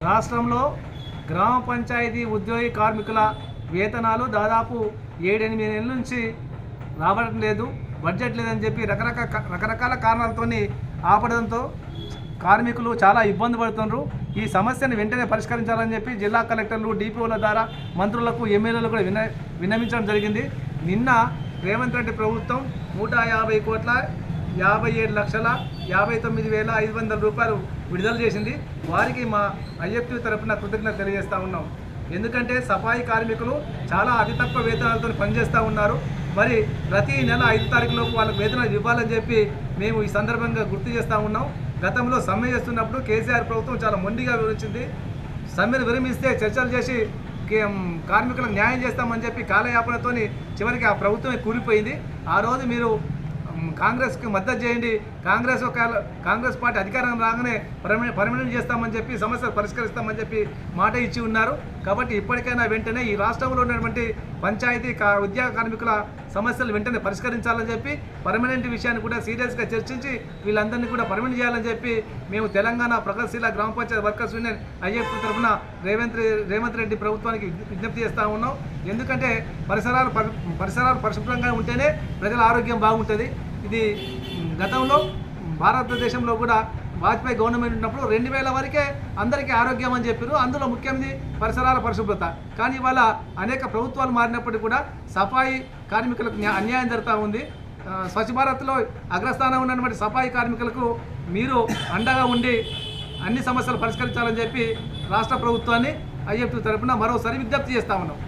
రాష్ట్రంలో గ్రామ పంచాయతీ ఉద్యోగి కార్మికుల వేతనాలు దాదాపు ఏడెనిమిది నెలల నుంచి రావడం లేదు బడ్జెట్ లేదని చెప్పి రకరకాల రకరకాల కారణాలతో ఆపడంతో కార్మికులు చాలా ఇబ్బంది పడుతున్నారు ఈ సమస్యను వెంటనే పరిష్కరించాలని చెప్పి జిల్లా కలెక్టర్లు డిపిఓల ద్వారా మంత్రులకు ఎమ్మెల్యేలు కూడా విన విన్నవించడం జరిగింది. నిన్న రేవంత్ రెడ్డి ప్రభుత్వం నూట యాభై కోట్ల యాభై ఏడు లక్షల యాభై తొమ్మిది వేల ఐదు వందల రూపాయలు విడుదల చేసింది. వారికి మా ఐఎఫ్టీ తరఫున కృతజ్ఞత తెలియజేస్తూ ఉన్నాం. ఎందుకంటే సఫాయి కార్మికులు చాలా అతి తక్కువ వేతనాలతో పనిచేస్తూ ఉన్నారు. మరి ప్రతి నెల ఐదు తారీఖులోపు వాళ్ళకు వేతనాలు ఇవ్వాలని చెప్పి మేము ఈ సందర్భంగా గుర్తు చేస్తూ ఉన్నాం. గతంలో సమ్మె చేస్తున్నప్పుడు కేసీఆర్ ప్రభుత్వం చాలా మొండిగా వివరించింది. సమ్మెను విరమిస్తే చర్చలు చేసి కార్మికులకు న్యాయం చేస్తామని చెప్పి కాలయాపనతోని చివరికి ఆ ప్రభుత్వమే కూలిపోయింది. ఆ రోజు మీరు కాంగ్రెస్కి మద్దతు చేయండి. కాంగ్రెస్ ఒక కాంగ్రెస్ పార్టీ అధికారం రాగానే పర్మనెంట్ చేస్తామని చెప్పి సమస్యలు పరిష్కరిస్తామని చెప్పి మాట ఇచ్చి ఉన్నారు. కాబట్టి ఇప్పటికైనా వెంటనే ఈ రాష్ట్రంలో ఉన్నటువంటి పంచాయతీ కా ఉద్యోగ కార్మికుల సమస్యలు వెంటనే పరిష్కరించాలని చెప్పి పర్మనెంట్ విషయాన్ని కూడా సీరియస్గా చర్చించి వీళ్ళందరినీ కూడా పర్మనెంట్ చేయాలని చెప్పి మేము తెలంగాణ ప్రగతిశీల గ్రామ పంచాయతీ వర్కర్స్ యూనియన్ ఐఎఫ్ తరఫున రేవంత్ రేవంత్ రెడ్డి ప్రభుత్వానికి విజ్ఞప్తి చేస్తూ ఉన్నాం. ఎందుకంటే పరిసరాలు పరి- పరిసరాలు పరిశుభ్రంగా ఉంటేనే ప్రజల ఆరోగ్యం బాగుంటుంది. ఇది గతంలో భారతదేశంలో కూడా వాజ్పేయి గవర్నమెంట్ ఉన్నప్పుడు రెండు వేల వరకే అందరికీ ఆరోగ్యం అని చెప్పారు. అందులో ముఖ్యమైనది పరిసరాల పరిశుభ్రత. కానీ ఇవాళ అనేక ప్రభుత్వాలు మారినప్పటికీ కూడా సఫాయి కార్మికులకు అన్యాయం జరుగుతూ ఉంది. స్వచ్ఛ భారత్లో అగ్రస్థానం ఉన్నటువంటి సఫాయి కార్మికులకు మీరు అండగా ఉండి అన్ని సమస్యలు పరిష్కరించాలని చెప్పి రాష్ట్ర ప్రభుత్వాన్ని ఐఎఫ్టీ తరపున మరోసారి విజ్ఞప్తి చేస్తా ఉన్నాం.